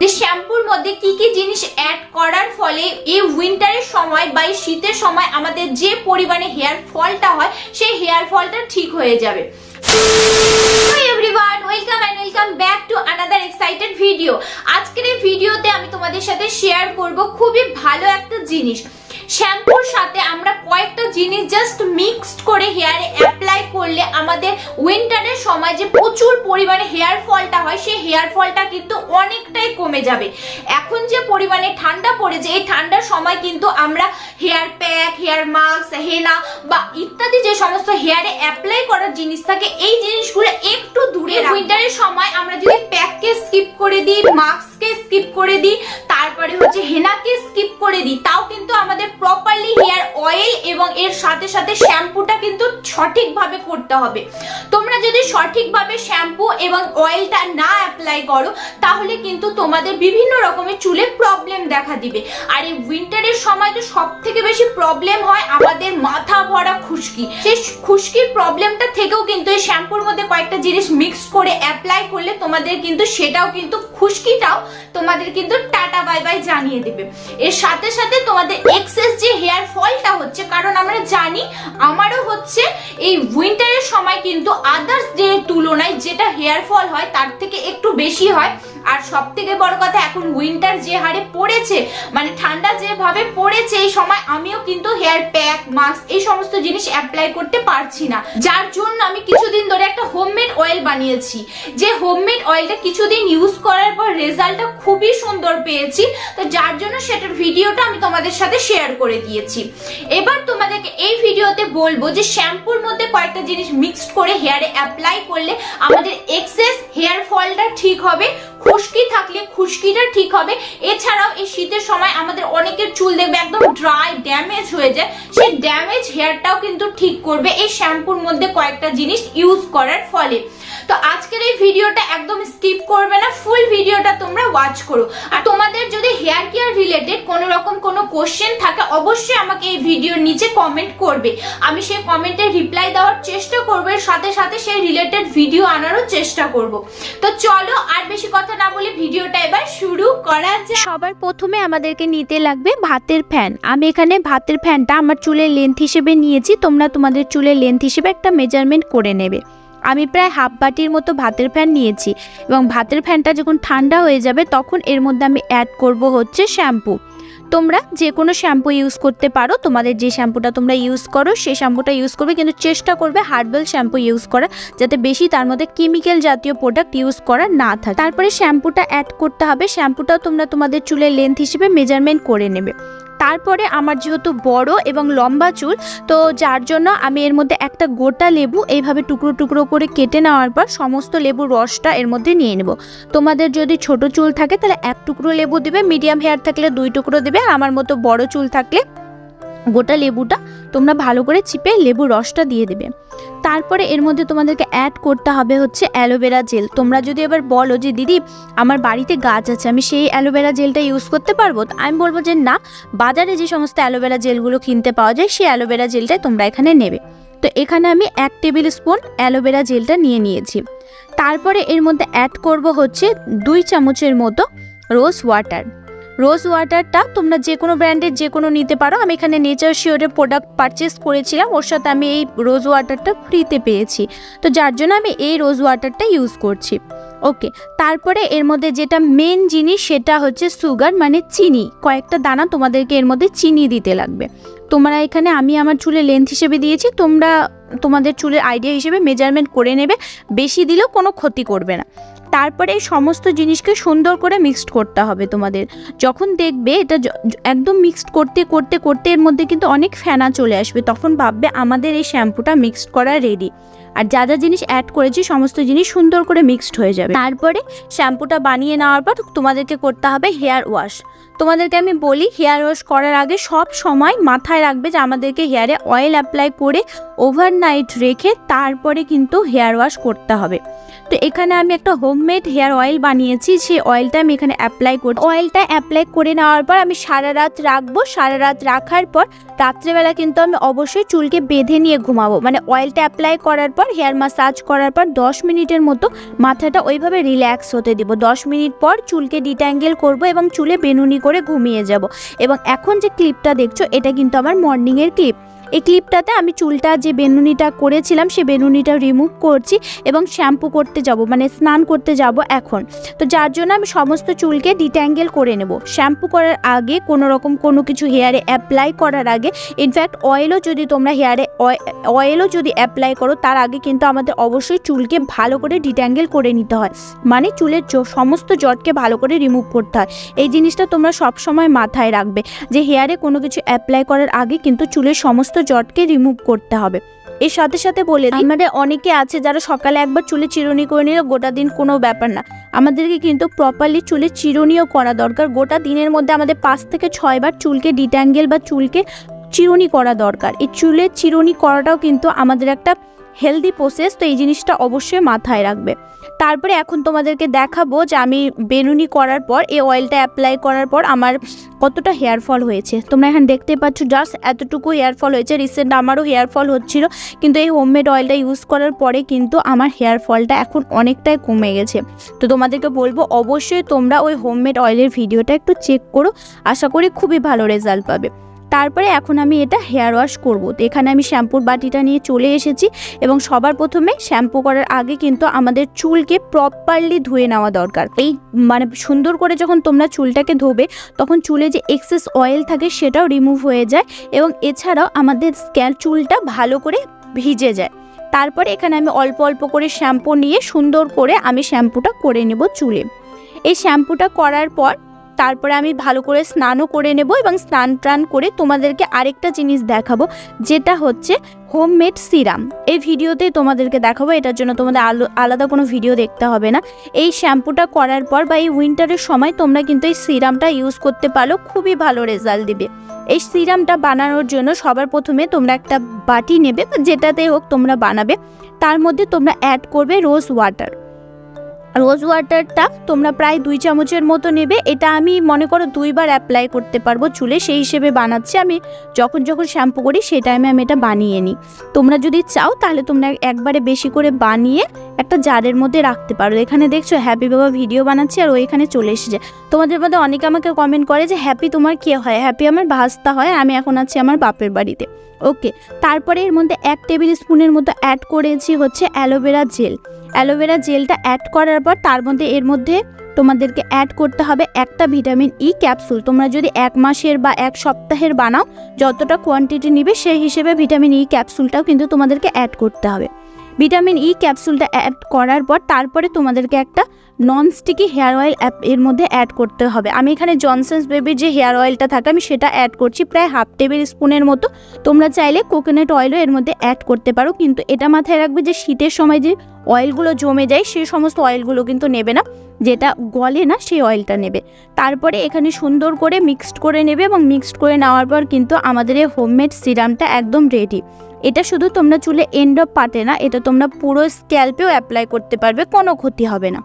যে শ্যাম্পুর মধ্যে কি কি জিনিস অ্যাড করার ফলে এই উইন্টারের সময় বা এই শীতের সময় আমাদের যে পরিমাণে হেয়ার ফলটা হয়, সেই হেয়ার ফলটা ঠিক হয়ে যাবে। Everyone welcome and welcome to excited video আজকের এই ভিডিওতে আমি তোমাদের সাথে শেয়ার করব খুবই ভালো একটা জিনিস। শ্যাম্পুর সাথে আমরা কয়েকটা জিনিস জাস্ট মিক্সড করে হেয়ারে অ্যাপ্লাই করলে আমাদের উইন্টারের সময় যে প্রচুর পরিমাণে হেয়ার ফলটা হয়, সেই হেয়ার ফলটা কিন্তু অনেকটাই কমে যাবে। এখন যে পরিমাণে ঠান্ডা পড়েছে, এই ঠান্ডার সময় কিন্তু আমরা hair pack hair mask henna বা ইত্যাদি যে সমস্ত হেয়ারে অ্যাপ্লাই করার জিনিস থাকে, এই জিনিসগুলো একটু দূরে উইন্টারের সময় আমরা যদি প্যাককে স্কিপ করে দিই মাস্ককে স্কিপ করে দিই তারপরে হচ্ছে হেনাকে স্কিপ করে দিই। তাও কিন্তু আমাদের প্রপারলি হেয়ার অয়েল এবং এর সাথে সাথে শ্যাম্পুটা কিন্তু সঠিকভাবে করতে হবে। তোমরা যদি সঠিকভাবে শ্যাম্পু এবং অয়েলটা না অ্যাপ্লাই করো, তাহলে কিন্তু তোমাদের বিভিন্ন রকমের চুলে প্রবলেম দেখা দিবে। আর এই উইন্টারের সময় তো সব থেকে বেশি প্রবলেম হয় আমাদের মাথা ভরা খুশকি। সেই খুশকির প্রবলেমটা থেকেও কিন্তু এই শ্যাম্পুর মধ্যে কয়েকটা জিনিস মিক্স করে অ্যাপ্লাই করলে তোমাদের কিন্তু সেটাও কিন্তু খুশকিটাও তোমাদের কিন্তু টাটা বাই বাই জানিয়ে দেবে। এর সাথে সাথে তোমাদের এক্সেস যে হেয়ার ফলটা হচ্ছে, কারণ আমরা জানি, আমারও হচ্ছে এই উইন্টারের সময় কিন্তু আদার্স ডে তুলনায় যেটা হেয়ার ফল হয়, তার থেকে একটু বেশি হয়। আর সব থেকে বড় কথা, এখন উইন্টার যে হারে পড়েছে মানে ঠান্ডা যেভাবে পড়েছে এই সময়, আমিও কিন্তু হেয়ার প্যাক মাস্ক এই সমস্ত জিনিস অ্যাপ্লাই করতে পারছি না। যার জন্য আমি কিছুদিন ধরে একটা হোমমেড অয়েল বানিয়েছি। যে হোমমেড অয়েলটা কিছুদিন ইউজ করার পর রেজাল্টটা খুবই সুন্দর পেয়েছি। তো যার জন্য সেটার ভিডিওটা আমি তোমাদের সাথে শেয়ার করে দিয়েছি। এবার তোমাদেরকে এই ভিডিওতে বলব যে শ্যাম্পুর মধ্যে কয়েকটা জিনিস মিক্সড করে হেয়ারে অ্যাপ্লাই করলে আমাদের এক্সেস হেয়ার ফলটা ঠিক হবে, খুশকি থাকলে খুশকিটা ঠিক হবে। এছাড়াও এই শীতের সময় আমাদের অনেকের চুল দেখবে একদম ড্রাই ড্যামেজ হয়ে যায়। সেই ড্যামেজ হেয়ারটাও কিন্তু ঠিক করবে এই শ্যাম্পুর মধ্যে কয়েকটা জিনিস ইউজ করার ফলে। তো আজকের এই ভিডিওটা একদম স্কিপ করবে না ফুল ভিডিওটা তোমরা ওয়াচ করো। আর তোমাদের যদি হেয়ার কেয়ার রিলেটেড কোনো রকম কোনো কোশ্চেন থাকে, অবশ্যই আমাকে এই ভিডিওর নিচে কমেন্ট করবে। আমি সেই কমেন্টে রিপ্লাই দেওয়ার চেষ্টা করব সাথে সাথে সেই রিলেটেড ভিডিও আনারও চেষ্টা করব। তো চলো আর বেশি কথা না বলে ভিডিওটা এবার শুরু করা যাক। সবার প্রথমে আমাদেরকে নিতে লাগবে ভাতের ফ্যান আমি এখানে ভাতের ফ্যানটা আমার চুলের লেন্থ হিসেবে নিয়েছি, তোমরা তোমাদের চুলের লেন্থ হিসেবে একটা মেজারমেন্ট করে নেবে। আমি প্রায় হাফ বাটির মতো ভাতের ফ্যান নিয়েছি এবং ভাতের ফ্যানটা যখন ঠান্ডা হয়ে যাবে তখন এর মধ্যে আমি অ্যাড করব হচ্ছে শ্যাম্পু তোমরা যে কোনো শ্যাম্পু ইউজ করতে পারো, তোমাদের যে শ্যাম্পুটা তোমরা ইউজ করো, সেই শ্যাম্পুটা ইউজ করবে, কিন্তু চেষ্টা করবে হার্বাল শ্যাম্পু ইউজ করা, যাতে বেশি তার মধ্যে কেমিক্যাল জাতীয় প্রোডাক্ট ইউজ করা না থাকে। তারপরে শ্যাম্পুটা অ্যাড করতে হবে শ্যাম্পুটাও তোমরা তোমাদের চুলের লেন্থ হিসেবে মেজারমেন্ট করে নেবে। তারপরে আমার যেহেতু বড় এবং লম্বা চুল, তো যার জন্য আমি এর মধ্যে একটা গোটা লেবু এইভাবে টুকরো টুকরো করে কেটে নেওয়ার পর সমস্ত লেবুর রসটা এর মধ্যে নিয়ে নেব। তোমাদের যদি ছোট চুল থাকে তাহলে এক টুকরো লেবু দেবে, মিডিয়াম হেয়ার থাকলে দুই টুকরো দেবে আমার মতো বড় চুল থাকলে গোটা লেবুটা তোমরা ভালো করে চিপে লেবুর রসটা দিয়ে দেবে। তারপরে এর মধ্যে তোমাদেরকে অ্যাড করতে হবে হচ্ছে অ্যালোভেরা জেল। তোমরা যদি এবার বলো যে, দিদি, আমার বাড়িতে গাছ আছে, আমি সেই অ্যালোভেরা জেলটা ইউজ করতে পারব? আমি বলব যে, না, বাজারে যে সমস্ত অ্যালোভেরা জেলগুলো কিনতে পাওয়া যায়, সেই অ্যালোভেরা জেলটাই তোমরা এখানে নেবে। তো এখানে আমি এক টেবিল স্পুন অ্যালোভেরা জেলটা নিয়ে নিয়েছি। তারপরে এর মধ্যে অ্যাড করব হচ্ছে দুই চামচের মতো রোজ ওয়াটার রোজ ওয়াটারটা তোমরা যে কোনো ব্র্যান্ডের যে কোনো নিতে পারো। আমি এখানে নেচার শিওরের প্রোডাক্ট পারচেস করেছিলাম। ওর সাথে আমি এই রোজ ওয়াটারটা ফ্রিতে পেয়েছি। তো যার জন্য আমি এই রোজ ওয়াটারটা ইউজ করছি। ওকে তারপরে এর মধ্যে যেটা মেন জিনিস সেটা হচ্ছে সুগার মানে চিনি। কয়েকটা দানা তোমাদেরকে এর মধ্যে চিনি দিতে লাগবে। তোমরা এখানে আমি আমার চুলে লেন্থ হিসেবে দিয়েছি। তোমরা তোমাদের চুলের আইডিয়া হিসেবে মেজারমেন্ট করে নেবে। বেশি দিলেও কোনো ক্ষতি করবে না। তারপরে এই সমস্ত জিনিসকে সুন্দর করে মিক্সড করতে হবে তোমাদের। যখন দেখবে এটা একদম মিক্সড করতে করতে করতে এর মধ্যে কিন্তু অনেক ফেনা চলে আসবে। তখন ভাববে আমাদের এই শ্যাম্পুটা মিক্সড করা রেডি আর যা যা জিনিস অ্যাড করেছি সমস্ত জিনিস সুন্দর করে মিক্সড হয়ে যাবে। তারপরে শ্যাম্পুটা বানিয়ে নেওয়ার পর তোমাদেরকে করতে হবে হেয়ার ওয়াশ তোমাদেরকে আমি বলি হেয়ার ওয়াশ করার আগে সব সময় মাথায় রাখবে যে আমাদেরকে হেয়ারে অয়েল অ্যাপ্লাই করে ওভারনাইট রেখে তারপরে কিন্তু হেয়ার ওয়াশ করতে হবে। তো এখানে আমি একটা হোমমেড হেয়ার অয়েল বানিয়েছি সেই অয়েলটা আমি এখানে অ্যাপ্লাই করি অয়েলটা অ্যাপ্লাই করে নেওয়ার পর আমি সারা রাত রাখব, সারা রাত রাখার পর রাত্রেবেলা কিন্তু আমি অবশ্যই চুলকে বেঁধে নিয়ে ঘুমাবো। মানে অয়েলটা অ্যাপ্লাই করার পর হেয়ার মাসাজ করার পর দশ মিনিটের মতো মাথাটা ওইভাবে রিল্যাক্স হতে দিব। দশ মিনিট পর চুলকে ডিট্যাঙ্গেল করব এবং চুলে বেনুনি করে ঘুমিয়ে যাব। এবং এখন যে ক্লিপটা দেখছ, এটা কিন্তু আমার মর্নিংয়ের ক্লিপ এই ক্লিপটাতে আমি চুলটা যে বেনুনিটা করেছিলাম, সে বেনুনিটা রিমুভ করছি এবং শ্যাম্পু করতে যাব মানে স্নান করতে যাব এখন। তো যার জন্য আমি সমস্ত চুলকে ডিট্যাঙ্গেল করে নেব। শ্যাম্পু করার আগে কোনো রকম কোনো কিছু হেয়ারে অ্যাপ্লাই করার আগে ইনফ্যাক্ট অয়েলও যদি তোমরা হেয়ারে অয়েলও যদি অ্যাপ্লাই করো, তার আগে কিন্তু আমাদের অবশ্যই চুলকে ভালো করে ডিট্যাঙ্গেল করে নিতে হয়। মানে চুলের সমস্ত জটকে ভালো করে রিমুভ করতে হয়। এই জিনিসটা তোমরা সব সময় মাথায় রাখবে যে হেয়ারে কোনো কিছু অ্যাপ্লাই করার আগে কিন্তু চুলের সমস্ত জটকে রিমুভ করতে হবে। এর সাথে সাথে বলে আমাদের অনেকে আছে যারা সকালে একবার চুলে চিরুনি করে নিলে গোটা দিন কোনো ব্যাপার না। আমাদেরকে কিন্তু প্রপারলি চুলে চিরুনিও করা দরকার। গোটা দিনের মধ্যে আমাদের পাঁচ থেকে ছয়বার চুলকে ডিট্যাঙ্গেল বা চুলকে চিরুনি করা দরকার। এই চুলের চিরুনি করাটাও কিন্তু আমাদের একটা হেলদি প্রসেস তো এই জিনিসটা অবশ্যই মাথায় রাখবে। তারপরে এখন তোমাদেরকে দেখাবো যে আমি বেনুনি করার পর, এই অয়েলটা অ্যাপ্লাই করার পর আমার কতটা হেয়ার ফল হয়েছে। তোমরা এখন দেখতে পাচ্ছ জাস্ট এতটুকু হেয়ার ফল হয়েছে। রিসেন্ট আমারও হেয়ার ফল হচ্ছিল, কিন্তু এই হোমমেড অয়েলটা ইউজ করার পরে কিন্তু আমার হেয়ার ফলটা এখন অনেকটাই কমে গেছে। তো তোমাদেরকে বলব, অবশ্যই তোমরা ওই হোমমেড অয়েলের ভিডিওটা একটু চেক করো। আশা করি খুবই ভালো রেজাল্ট পাবে। তারপরে এখন আমি এটা হেয়ার ওয়াশ করব। তো এখানে আমি শ্যাম্পুর বাটিটা নিয়ে চলে এসেছি এবং সবার প্রথমে শ্যাম্পু করার আগে কিন্তু আমাদের চুলকে প্রপারলি ধুয়ে নেওয়া দরকার। এই মানে সুন্দর করে যখন তোমরা চুলটাকে ধোবে, তখন চুলে যে এক্সেস অয়েল থাকে সেটাও রিমুভ হয়ে যায় এবং এছাড়াও আমাদের স্ক্যাল চুলটা ভালো করে ভিজে যায়। তারপরে এখানে আমি অল্প অল্প করে শ্যাম্পু নিয়ে সুন্দর করে আমি শ্যাম্পুটা করে নেব চুলে। এই শ্যাম্পুটা করার পর তারপরে আমি ভালো করে স্নানও করে নেব এবং স্নান টান করে তোমাদেরকে আরেকটা জিনিস দেখাবো, যেটা হচ্ছে হোমমেড সিরাম এই ভিডিওতে তোমাদেরকে দেখাবো, এটার জন্য তোমাদের আলো, আলাদা কোনো ভিডিও দেখতে হবে না। এই শ্যাম্পুটা করার পর বা এই উইন্টারের সময় তোমরা কিন্তু এই সিরামটা ইউজ করতে পারো, খুবই ভালো রেজাল্ট দিবে। এই সিরামটা বানানোর জন্য সবার প্রথমে তোমরা একটা বাটি নেবে যেটাতে হোক তোমরা বানাবে। তার মধ্যে তোমরা অ্যাড করবে রোজ ওয়াটার রোজ ওয়াটারটা তোমরা প্রায় দুই চামচের মতো নেবে। এটা আমি মনে করো দুইবার অ্যাপ্লাই করতে পারব চুলে, সেই হিসেবে বানাচ্ছি আমি। যখন যখন শ্যাম্পু করি, সেই টাইমে আমি এটা বানিয়ে নিই। তোমরা যদি চাও, তাহলে তোমরা একবারে বেশি করে বানিয়ে একটা জারের মধ্যে রাখতে পারো। এখানে দেখছ হ্যাপি বাবা ভিডিও বানাচ্ছে আর ও এখানে চলে এসেছে। তোমাদের মধ্যে অনেকে আমাকে কমেন্ট করে যে হ্যাপি তোমার কে হয়? হ্যাপি আমার ভাস্তা হয়, আমি এখন আছি আমার বাপের বাড়িতে। ওকে তারপরে এর মধ্যে এক টেবিল স্পুনের মতো অ্যাড করেছি হচ্ছে aloe vera gel aloe vera জেলটা অ্যাড করার পর তার মধ্যে এর মধ্যে তোমাদেরকে অ্যাড করতে হবে একটা ভিটামিন ই ক্যাপসুল তোমরা যদি এক মাসের বা এক সপ্তাহের বানাও, যতটা কোয়ান্টিটি নিবে সেই হিসেবে ভিটামিন ই ক্যাপসুলটাও কিন্তু তোমাদেরকে অ্যাড করতে হবে। ভিটামিন ই ক্যাপসুলটা অ্যাড করার পর তারপরে তোমাদেরকে একটা নন স্টিকি হেয়ার অয়েল অ্যাপ এর মধ্যে অ্যাড করতে হবে। আমি এখানে জনসন্স বেবির যে হেয়ার অয়েলটা থাকে, আমি সেটা অ্যাড করছি প্রায় হাফ টেবিল স্পুনের মতো। তোমরা চাইলে কোকোনাট অয়েলও এর মধ্যে অ্যাড করতে পারো, কিন্তু এটা মাথায় রাখবে যে শীতের সময় যে অয়েলগুলো জমে যায় সেই সমস্ত অয়েলগুলো কিন্তু নেবে না। যেটা গলে না, সেই অয়েলটা নেবে। তারপরে এখানে সুন্দর করে মিক্সড করে নেবে এবং মিক্সড করে নেওয়ার পর কিন্তু আমাদের এই হোমমেড সিরামটা একদম রেডি এটা শুধু তোমরা চুলে এন্ড অফ পাটে না, এটা তোমরা পুরো স্ক্যাল্পেও অ্যাপ্লাই করতে পারবে, কোনো ক্ষতি হবে না।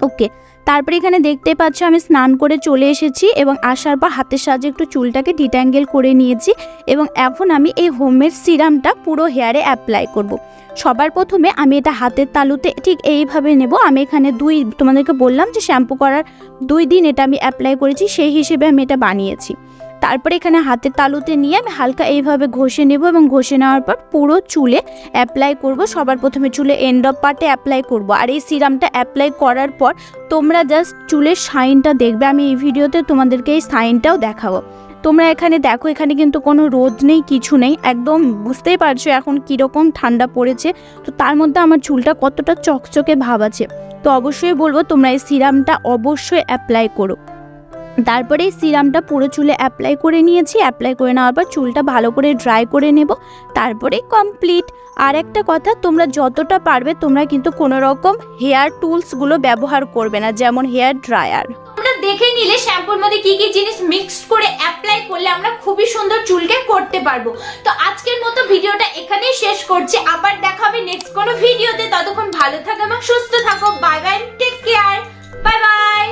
ওকে তারপরে এখানে দেখতে পাচ্ছ আমি স্নান করে চলে এসেছি এবং আসার পর হাতের সাহায্যে একটু চুলটাকে ডিট্যাঙ্গেল করে নিয়েছি এবং এখন আমি এই হোমের সিরামটা পুরো হেয়ারে অ্যাপ্লাই করব। সবার প্রথমে আমি এটা হাতের তালুতে ঠিক এইভাবে নেব। আমি এখানে দুই, তোমাদেরকে বললাম যে শ্যাম্পু করার দুই দিন এটা আমি অ্যাপ্লাই করেছি, সেই হিসেবে আমি এটা বানিয়েছি। তারপরে এখানে হাতের তালুতে নিয়ে আমি হালকা এইভাবে ঘষে নেব এবং ঘষে নেওয়ার পর পুরো চুলে অ্যাপ্লাই করব। সবার প্রথমে চুলে এন্ড অফ পার্টে অ্যাপ্লাই করব। আর এই সিরামটা অ্যাপ্লাই করার পর তোমরা জাস্ট চুলের শাইনটা দেখবে। আমি এই ভিডিওতে তোমাদেরকে এই সাইনটাও দেখাবো। তোমরা এখানে দেখো, এখানে কিন্তু কোনো রোদ নেই, কিছু নেই। একদম বুঝতেই পারছ এখন কীরকম ঠান্ডা পড়েছে। তো তার মধ্যে আমার চুলটা কতটা চকচকে ভাব আছে। তো অবশ্যই বলব, তোমরা এই সিরামটা অবশ্যই অ্যাপ্লাই করো। তারপরে এই সিরামটা পুরো চুলে অ্যাপ্লাই করে নিয়েছি। অ্যাপ্লাই করে নেওয়ার পর চুলটা ভালো করে ড্রাই করে নেব। তারপরে কমপ্লিট আর একটা কথা, তোমরা যতটা পারবে, তোমরা কিন্তু কোনো রকম হেয়ার টুলসগুলো ব্যবহার করবে না, যেমন হেয়ার ড্রায়ার আমরা দেখে নিলে শ্যাম্পুর মধ্যে কি কি জিনিস মিক্সড করে অ্যাপ্লাই করলে আমরা খুবই সুন্দর চুলকে করতে পারব। তো আজকের মতো ভিডিওটা এখানেই শেষ করছি। আবার দেখাবে নেক্সট কোনো ভিডিওতে। ততক্ষণ ভালো থাকো এবং সুস্থ থাকো। Bye bye take care bye bye